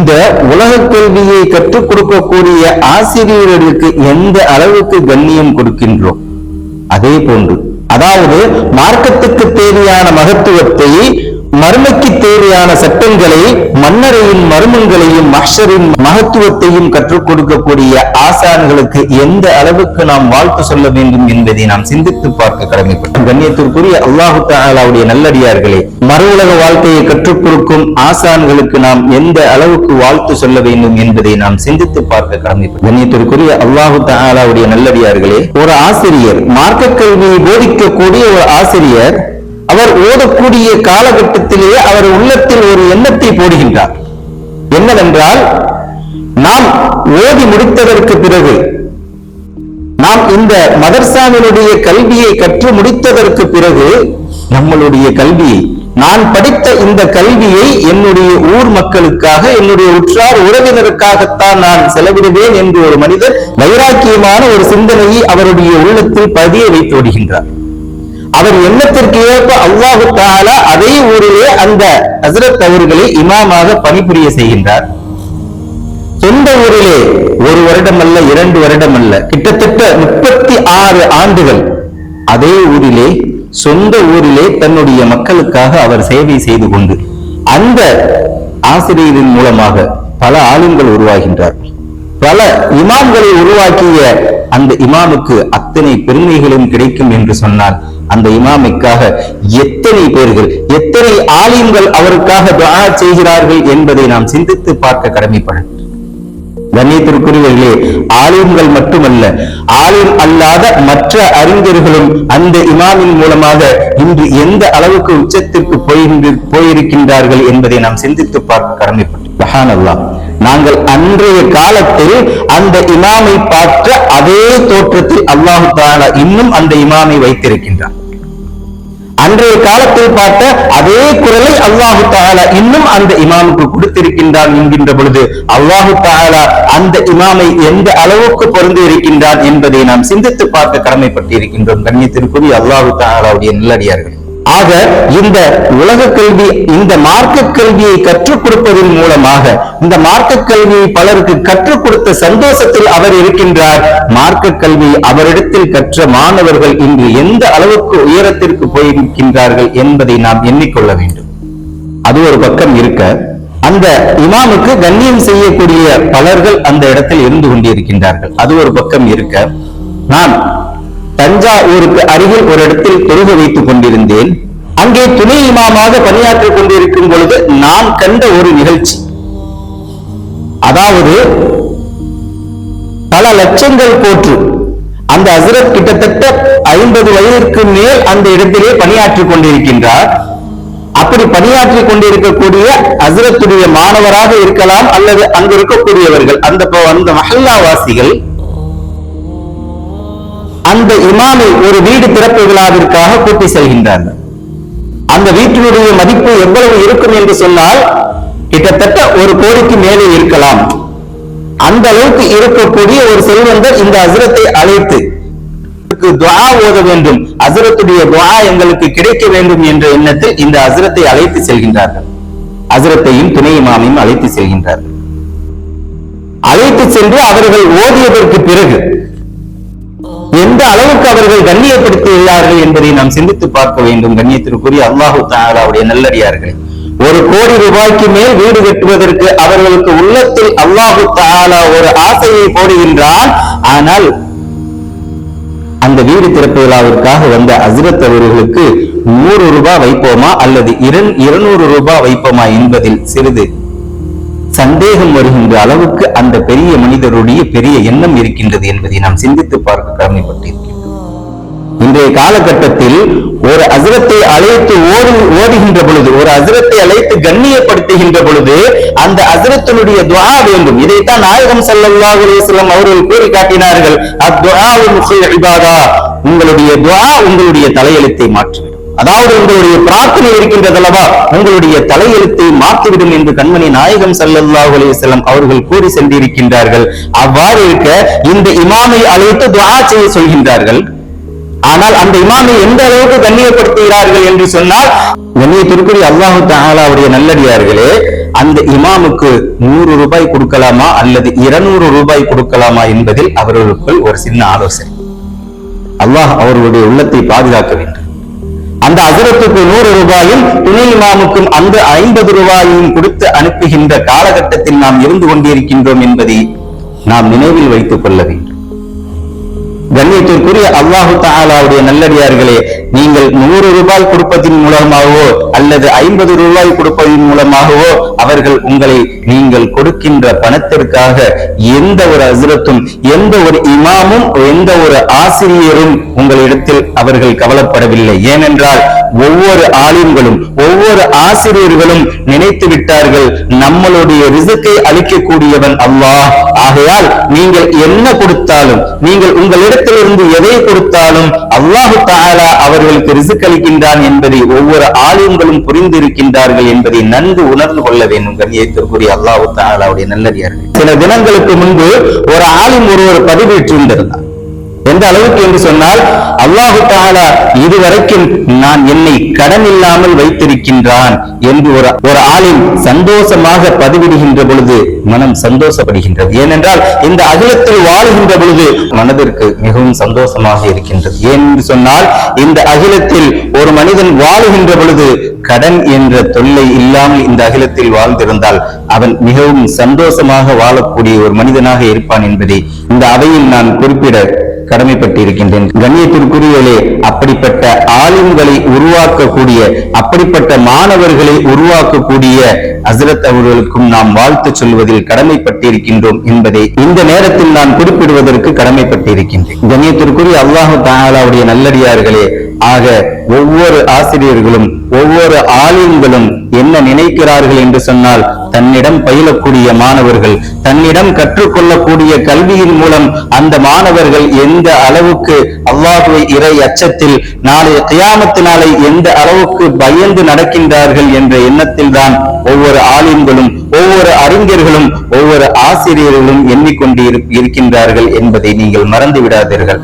இந்த உலக கல்வியை கற்றுக் கொடுக்கக்கூடிய ஆசிரியர்களுக்கு எந்த அளவுக்கு கண்ணியம் கொடுக்கின்றோம்? அதே போன்று அதாவது மார்க்கத்துக்கு தேவையான மகத்துவத்தை மறுமைக்கு தேவையான சட்டங்களை மன்னரையும் மர்மங்களையும் மஹ்ஷரின் மகத்துவத்தையும் கற்றுக் கொடுக்கக்கூடிய ஆசான்களுக்கு எந்த அளவுக்கு நாம் வாழ்த்து சொல்ல வேண்டும் என்பதை நாம் சிந்தித்து பார்க்க கடமைப்பட்டோம். கண்ணியத்திற்குரிய அல்லாஹு தாலாவுடைய நல்லடியார்களே மறு உலக வாழ்க்கையை கற்றுக் கொடுக்கும் ஆசான்களுக்கு நாம் எந்த அளவுக்கு வாழ்த்து சொல்ல வேண்டும் என்பதை நாம் சிந்தித்து பார்க்க கடமைப்பட்டோம். கண்ணியத்திற்குரிய அல்லாஹு தாலாவுடைய நல்லடியார்களே ஒரு ஆசிரியர் மார்க்க கல்வியை போதிக்கக்கூடிய ஒரு ஆசிரியர் அவர் ஓதக்கூடிய காலகட்டத்திலேயே அவர் உள்ளத்தில் ஒரு எண்ணத்தை போடுகின்றார். என்னவென்றால் நாம் ஓதி முடித்ததற்கு பிறகு நாம் இந்த மதர்சாவினுடைய கல்வியை கற்று முடித்ததற்கு பிறகு நம்மளுடைய கல்வியை நான் படித்த இந்த கல்வியை என்னுடைய ஊர் மக்களுக்காக என்னுடைய உற்றார் உறவினருக்காகத்தான் நான் செலவிடுவேன் என்று ஒரு மனிதர் வைராக்கியமான ஒரு சிந்தனையை அவருடைய உள்ளத்தில் பதிய வைத்து விடுகின்றார் அவர் எண்ணத்திற்கு ஏற்ப அல்லாஹு தாலா அதே ஊரிலே அந்த ஹசரத் அவர்களை இமாமாக பணிபுரிய செய்கின்றார். சொந்த ஊரிலே ஒரு வருடம் அல்ல இரண்டு வருடம் அல்ல கிட்டத்தட்ட முப்பத்தி ஆறு ஆண்டுகள் அதே ஊரிலே சொந்த ஊரிலே தன்னுடைய மக்களுக்காக அவர் சேவை செய்து கொண்டு அந்த ஆசிரியரின் மூலமாக பல ஆளுங்கள் உருவாகின்றார்கள் பல இமாம்களை உருவாக்கிய அந்த இமாமுக்கு அத்தனை பெருமைகளும் கிடைக்கும் என்று சொன்னால் அந்த இமாமிக்காக எத்தனை பேர்கள் எத்தனை ஆலிம்கள் அவருக்காக துவா செய்கிறார்கள் என்பதை நாம் சிந்தித்து பார்க்க கடமைப்படும் கண்ணியத்திற்குரியவர்களே ஆலிம்கள் மட்டுமல்ல ஆலிம் அல்லாத மற்ற அறிஞர்களும் அந்த இமாமின் மூலமாக இன்று எந்த அளவுக்கு உச்சத்திற்கு போயிருந்து போயிருக்கின்றார்கள் என்பதை நாம் சிந்தித்து பார்க்க கடமைப்பட்டோம் நாங்கள் அன்றைய காலத்தில் அந்த இமாமை பார்த்த அதே தோற்றத்தில் அல்லாஹு தாலா இன்னும் அந்த இமாமை வைத்திருக்கின்றார் அன்றைய காலத்தில் பார்த்த அதே குரலை அல்லாஹு தாலா இன்னும் அந்த இமாமுக்கு கொடுத்திருக்கின்றான் என்கின்ற பொழுது அல்லாஹு தாலா அந்த இமாமை எந்த அளவுக்கு பொருந்து இருக்கின்றான் என்பதை நாம் சிந்தித்து பார்க்க கடமைப்பட்டிருக்கின்றோம். கண்ணியத்திற்குரிய அல்லாஹு தாலாவுடைய நல்லடியார்கள். ஆக இந்த உலக கல்வி இந்த மார்க்க கல்வியை கற்றுக் கொடுப்பதன் மூலமாக இந்த மார்க்க கல்வியை பலருக்கு கற்றுக் கொடுத்த சந்தோஷத்தில் அவர் இருக்கின்றார். மார்க்க கல்வி அவரிடத்தில் கற்ற மாணவர்கள் இன்று எந்த அளவுக்கு உயரத்திற்கு போயிருக்கின்றார்கள் என்பதை நாம் எண்ணிக்கொள்ள வேண்டும். அது ஒரு பக்கம் இருக்க அந்த இமாமுக்கு கண்ணியம் செய்யக்கூடிய பலர்கள் அந்த இடத்தில் இருந்து கொண்டிருக்கின்றார்கள். அது ஒரு பக்கம் இருக்க நான் தஞ்சாவூருக்கு அருகில் ஒரு இடத்தில் தொழுக வைத்துக் கொண்டிருந்தேன். அங்கே துணை இமாமாக பணியாற்றிக் கொண்டிருக்கும் பொழுது நான் கண்ட ஒரு நிகழ்ச்சி. அதாவது பல லட்சங்கள் போற்று. அந்த அசரத் கிட்டத்தட்ட ஐம்பது வயதிற்கு மேல் அந்த இடத்திலே பணியாற்றிக் கொண்டிருக்கின்றார். அப்படி பணியாற்றிக் கொண்டிருக்கக்கூடிய அசரத்துடைய மாணவராக இருக்கலாம் அல்லது அங்கு இருக்கக்கூடியவர்கள் அந்த ப- அந்த மஹல்லாவாசிகள் அந்த இமாமை ஒரு வீடு திறப்பு விழாவிற்காக கூட்டி செல்கின்றார்கள். அந்த வீட்டினுடைய மதிப்பு எவ்வளவு இருக்கும் என்று சொன்னால் கிட்டத்தட்ட ஒரு கோடிக்கு மேலே இருக்கலாம். அந்த அளவுக்கு இருக்கக்கூடிய ஒரு செல்வந்தர் இந்த அசுரத்தை அழைத்து துவா ஓத வேண்டும். அசுரத்துடைய துவா எங்களுக்கு கிடைக்க வேண்டும் என்ற எண்ணத்தில் இந்த அசுரத்தை அழைத்து செல்கின்றார்கள். அசுரத்தையும் துணை இமாமையும் அழைத்து செல்கின்றார்கள். அழைத்து சென்று அவர்கள் ஓதியதற்கு பிறகு எந்த அளவுக்கு அவர்கள் கண்ணியப்படுத்தியுள்ளார்கள் என்பதை நாம் சிந்தித்து பார்க்க வேண்டும் கண்ணியத்திற்குரிய அல்லாஹு தாலாவுடைய நல்லடியார்கள். ஒரு கோடி ரூபாய்க்கு மேல் வீடு கட்டுவதற்கு அவர்களுக்கு உள்ளத்தில் அல்லாஹு தாலா ஒரு ஆசையை போடுகின்றான். ஆனால் அந்த வீடு திறப்பு விழாவிற்காக வந்த அஸ்ரத் அவர்களுக்கு நூறு ரூபாய் வைப்போமா அல்லது இரண் இருநூறு ரூபாய் வைப்போமா என்பதில் சிறிது சந்தேகம் வருகின்ற அளவுக்கு அந்த பெரிய மனிதருடைய பெரிய எண்ணம் இருக்கின்றது என்பதை நாம் சிந்தித்து பார்க்க கடமைப்பட்டிருக்கிறோம் இன்றைய காலகட்டத்தில் ஒரு அசுரத்தை அழைத்து ஓடி ஓடுகின்ற பொழுது ஒரு அசுரத்தை அழைத்து கண்ணியப்படுத்துகின்ற பொழுது அந்த அசுரத்தினுடைய துவா வேண்டும். இதைத்தான் நாயகம் ஸல்லல்லாஹு அலைஹி அவர்கள் கூறி காட்டினார்கள் அத்வா உங்களுடைய துவா உங்களுடைய தலையெழுத்தை மாற்றும். அதாவது உங்களுடைய பிரார்த்தனை இருக்கின்றதல்லவா? உங்களுடைய தலையெழுத்தை மாற்றிவிடும் என்று கண்மணி நாயகம் ஸல்லல்லாஹு அலைஹி அவர்கள் கூறி சென்றிருக்கின்றார்கள். அவ்வாறு இருக்க இந்த இமாமை அழைத்து துவா செய்ய சொல்கின்றார்கள். ஆனால் அந்த இமாமை எந்த அளவுக்கு கண்ணியப்படுத்துகிறார்கள் என்று சொன்னால் கண்ணியத்திற்குரிய அல்லாஹு தாலாவுடைய நல்லடியார்களே அந்த இமாமுக்கு நூறு ரூபாய் கொடுக்கலாமா அல்லது இருநூறு ரூபாய் கொடுக்கலாமா என்பதில் அவர்களுக்குள் ஒரு சின்ன ஆலோசனை. அல்லாஹ் அவர்களுடைய உள்ளத்தை பாதுகாக்க வேண்டும். அந்த அசுரத்துக்கு நூறு ரூபாயும் துணை இமாமுக்கும் அந்த ஐம்பது ரூபாயையும் கொடுத்து அனுப்புகின்ற காலகட்டத்தில் நாம் இருந்து கொண்டிருக்கின்றோம் என்பதை நாம் நினைவில் வைத்துக் கொள்ள வேண்டும். கண்ணியத்திற்குரிய அல்லாஹு தாலாவுடைய நல்லடியார்களே நீங்கள் நூறு ரூபாய் கொடுப்பதின் மூலமாகவோ அல்லது ஐம்பது ரூபாய் கொடுப்பதின் மூலமாகவோ அவர்கள் உங்களை நீங்கள் கொடுக்கின்ற பணத்திற்காக எந்த ஒரு அசுரத்தும் எந்த ஒரு இமாமும் எந்த ஒரு ஆசிரியரும் உங்களிடத்தில் அவர்கள் கவலைப்படவில்லை. ஏனென்றால் ஒவ்வொரு ஆலிம்களும் ஒவ்வொரு ஆசிரியர்களும் நினைத்து விட்டார்கள் நம்மளுடைய ரிசுக்கை அளிக்கக்கூடியவன் அல்லாஹ். ஆகையால் நீங்கள் என்ன கொடுத்தாலும் நீங்கள் உங்களிடத்திலிருந்து எதை கொடுத்தாலும் அல்லாஹு தாலா அவர்களுக்கு ரிசுக் அளிக்கின்றான் என்பதை ஒவ்வொரு ஆலிம்களும் புரிந்திருக்கின்றார்கள் என்பதை நன்கு உணர்ந்து கொள்ள வேண்டும் கண்ணியத்திற்குரிய அல்லாஹு தாலாவுடைய நல்லடியார்கள். சில தினங்களுக்கு முன்பு ஒரு ஆலிம் ஒருவர் பதிவேற்றிருந்திருந்தார் எந்த அளவுக்கு என்று சொன்னால் அல்லாஹு தாலா இதுவரைக்கும் நான் என்னை கடன் இல்லாமல் வைத்திருக்கின்றான் என்று ஒரு ஒரு ஆளின் சந்தோஷமாக பதிவிடுகின்ற பொழுது மனம் சந்தோஷப்படுகின்றது. ஏனென்றால் இந்த அகிலத்தில் வாழுகின்ற பொழுது மனதிற்கு மிகவும் சந்தோஷமாக இருக்கின்றது. ஏன் என்று சொன்னால் இந்த அகிலத்தில் ஒரு மனிதன் வாழுகின்ற பொழுது கடன் என்ற தொல்லை இல்லாமல் இந்த அகிலத்தில் வாழ்ந்திருந்தால் அவன் மிகவும் சந்தோஷமாக வாழக்கூடிய ஒரு மனிதனாக இருப்பான் என்பதை இந்த அவையில் நான் குறிப்பிட கடமைப்பட்டிருக்கின்றேன். கண்ணியத்திற்குரியவர்களே அப்படிப்பட்ட ஆளுங்களை உருவாக்கக்கூடிய அப்படிப்பட்ட மாணவர்களை உருவாக்கக்கூடிய அசரத் அவர்களுக்கும் நாம் வாழ்த்து சொல்வதில் கடமைப்பட்டிருக்கின்றோம் என்பதை இந்த நேரத்தில் நான் குறிப்பிடுவதற்கு கடமைப்பட்டிருக்கின்றேன். கண்ணியத்திற்குரிய அல்லாஹு தாலாவுடைய நல்லடியார்களே ஆக ஒவ்வொரு ஆசிரியர்களும் ஒவ்வொரு ஆலிம்களும் என்ன நினைக்கிறார்கள் என்று சொன்னால் தன்னிடம் பயிலக்கூடிய மாணவர்கள் தன்னிடம் கற்றுக்கொள்ளக்கூடிய கல்வியின் மூலம் அந்த மாணவர்கள் எந்த அளவுக்கு அல்லாஹுவை இறை அச்சத்தில் நாளை கியாமத்தினாலே எந்த அளவுக்கு பயந்து நடக்கின்றார்கள் என்ற எண்ணத்தில் தான் ஒவ்வொரு ஆலிம்களும் ஒவ்வொரு அறிஞர்களும் ஒவ்வொரு ஆசிரியர்களும் எண்ணிக்கொண்டு இருக்கின்றார்கள் என்பதை நீங்கள் மறந்து விடாதீர்கள்